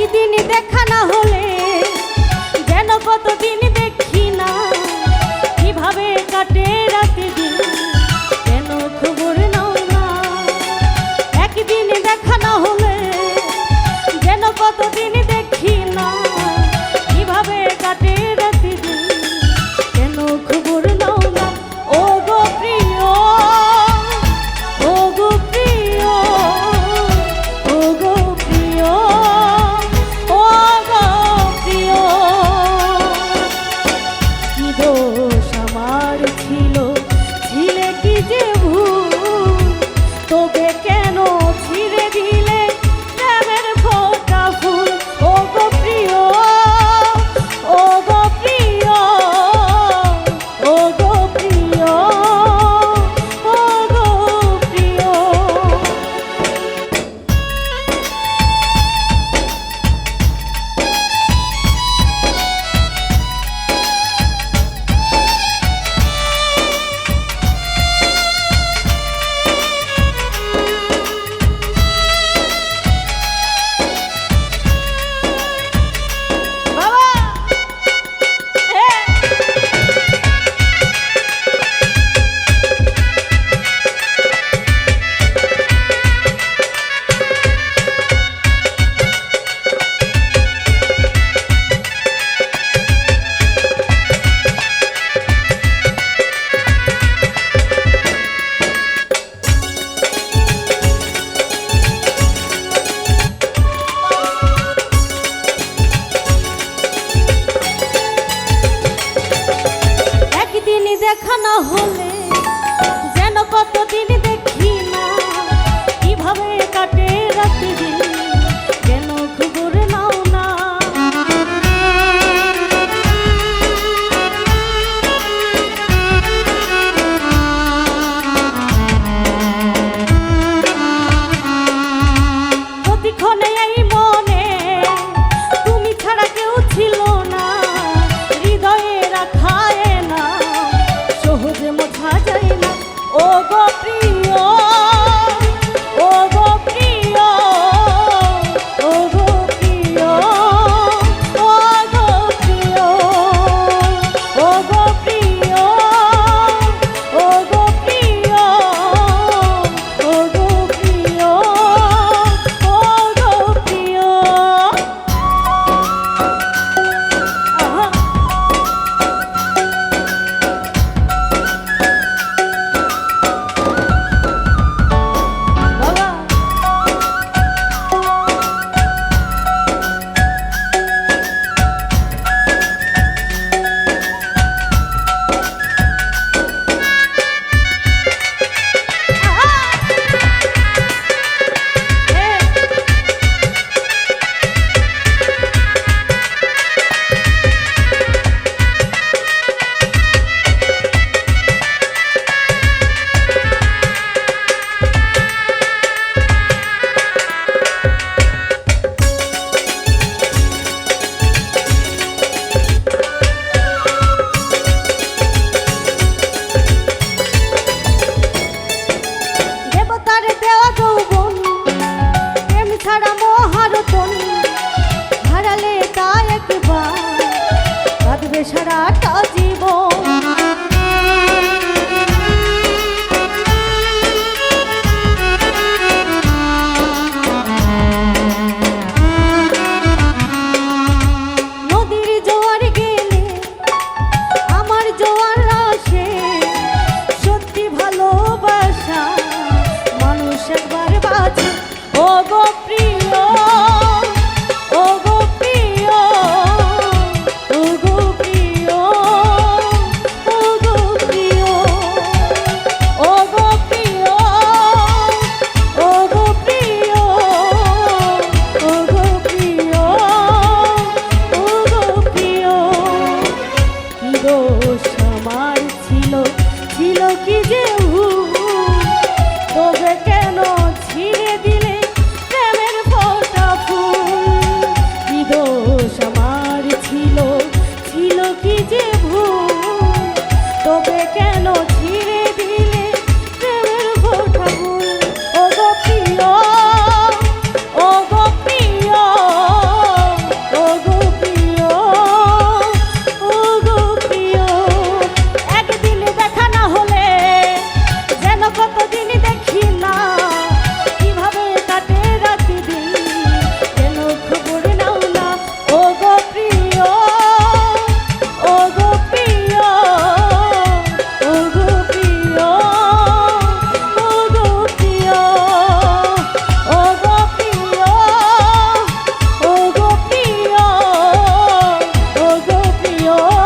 একদিন দেখা না হলে, যেন কতদিন দেখি না, কীভাবে কাটে রাতে দিন কেন খবর নাও না। একদিন দেখা না হলে ¡No!